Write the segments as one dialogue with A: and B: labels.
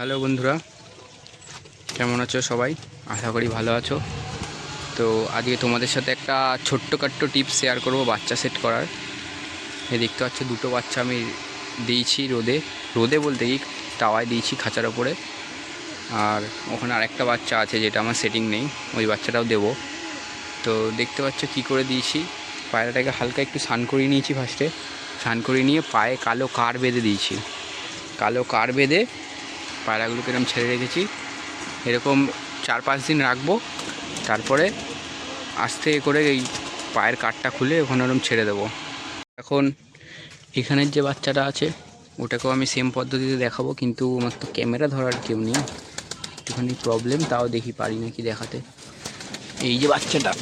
A: Hello বন্ধুরা, কেমন আছো সবাই? আশা করি ভালো আছো। তো আজকে তোমাদের সাথে একটা ছোট্টখাট্ট টিপস শেয়ার করব বাচ্চা সেট করার। এই দেখতে পাচ্ছ, দুটো বাচ্চা আমি দিয়েছি রোদে। রোদে বলতে কি, তাওয়ায় দিয়েছি খাঁচার ওপরে। আর ওখানে আরেকটা বাচ্চা আছে যেটা আমার সেটিং নেই, ওই বাচ্চাটাও দেবো। তো দেখতে পাচ্ছ কি করে দিয়েছি, পায়রাটাকে হালকা একটু স্নান করিয়ে নিয়েছি ফার্স্টে স্নান করিয়ে নিয়ে পায়ে কালো কার বেঁধে দিয়েছি। কালো কার বেঁধে পায়রাগুলোকে এরকম ছেড়ে রেখেছি। এরকম চার পাঁচ দিন রাখব। তারপরে আস্তে করে এই পায়ের কাঠটা খুলে ওখানে ওরকম ছেড়ে দেবো। এখন এখানের যে বাচ্চাটা আছে, ওটাকেও আমি সেম পদ্ধতিতে দেখাবো, কিন্তু আমার তো ক্যামেরা ধরার কেউ নেই। একটুখানি প্রবলেম তাও দেখি পারি নাকি দেখাতে। এই যে বাচ্চাটা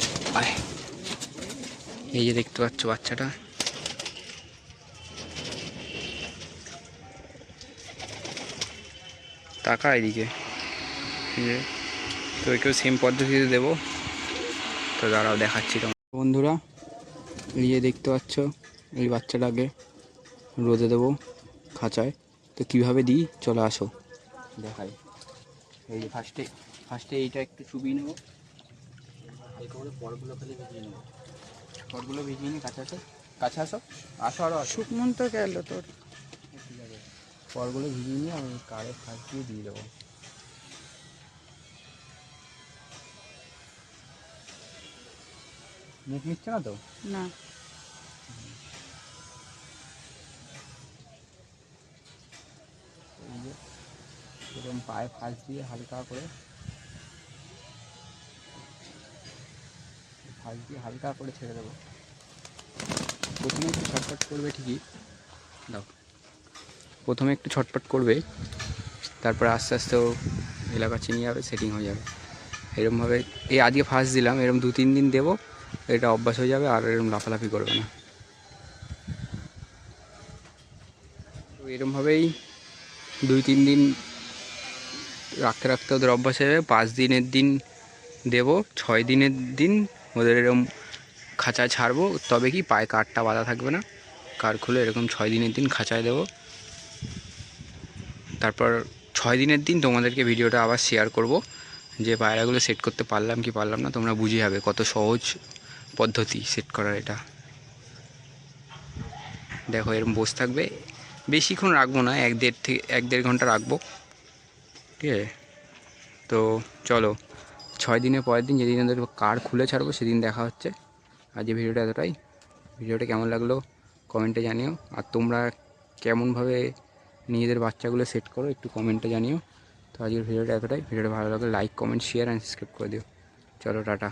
A: এই যে দেখতে পাচ্ছ বাচ্চাটা। টাকা এদিকে। তো একেও সেম পদ্ধতিতে দেবো। তো দাঁড়াও, দেখাচ্ছি তোমার বন্ধুরা, এই দেখতে পাচ্ছ, এই বাচ্চাটাকে রোদে দেবো খাঁচায়। তো কীভাবে দিই? চলে আসো। দেখাই। এই ফার্স্টে ফার্স্টে এইটা একটু চুবিয়ে নেব। পরগুলো ফেলে ভিজিয়ে নেব। পরগুলো ভিজিয়ে নিয়ে কাছে আসো। কাছে আসো। আসো আরও
B: শুকমন তো গেল তোর।
A: পরগুলো ভিজিয়ে নিয়ে আমি কারে ফাঁস দিয়ে দিয়ে দেবো। মুখ নিচ্ছে না তো?
B: না।
A: এরকম পায়ে ফাঁস দিয়ে হালকা করে ফাঁস দিয়ে হালকা করে ছেড়ে দেবো। প্রথমে একটু ছটপট করবে ঠিকই। দাও। প্রথমে একটু ছটপট করবে, তারপরে আস্তে আস্তে ও এলাকা চিনিয়ে যাবে সেটিং হয়ে যাবে। এরমভাবে, এই আজকে ফার্স্ট দিলাম, এরম দু তিন দিন দেবো, এটা অভ্যাস হয়ে যাবে, আর এরম লাফালাফি করবে না। তো এরমভাবেই দুই তিন দিন রাখতে রাখতে ওদের অভ্যাস হয়ে যাবে, পাঁচ দিনের দিন দেবো, ছয় দিনের দিন ওদের এরকম খাঁচায় ছাড়বো, তবে কি পায়ে কাঠটা বাঁধা থাকবে না, কার খুলে এরকম ছয় দিনের দিন খাঁচায় দেবো। তারপর ছয় দিনের দিন তোমাদেরকে ভিডিওটা আবার শেয়ার করব, যে পায়রাগুলো সেট করতে পারলাম কি পারলাম না, তোমরা বুঝে যাবে কত সহজ পদ্ধতি সেট করার এটা। দেখো এরকম বসে থাকবে। বেশিক্ষণ রাখব না, এক দেড় থেকে এক দেড় ঘণ্টা রাখব। ঠিক আছে? তো চলো, ছয় দিনের পরের দিন যেদিন ওদের কার খুলে ছাড়বো, সেদিন দেখা হচ্ছে। আজ এই ভিডিওটা এতটাই। ভিডিওটা কেমন লাগল, কমেন্টে জানিও। আর তোমরা কেমনভাবে নিজেদের বাচ্চাগুলো সেট করো, একটু কমেন্টে জানিও। তো আজকের ভিডিওটা এতটাই। ভিডিওটা ভালো লাগলে like comment share and subscribe করে দিও। চলো, টাটা।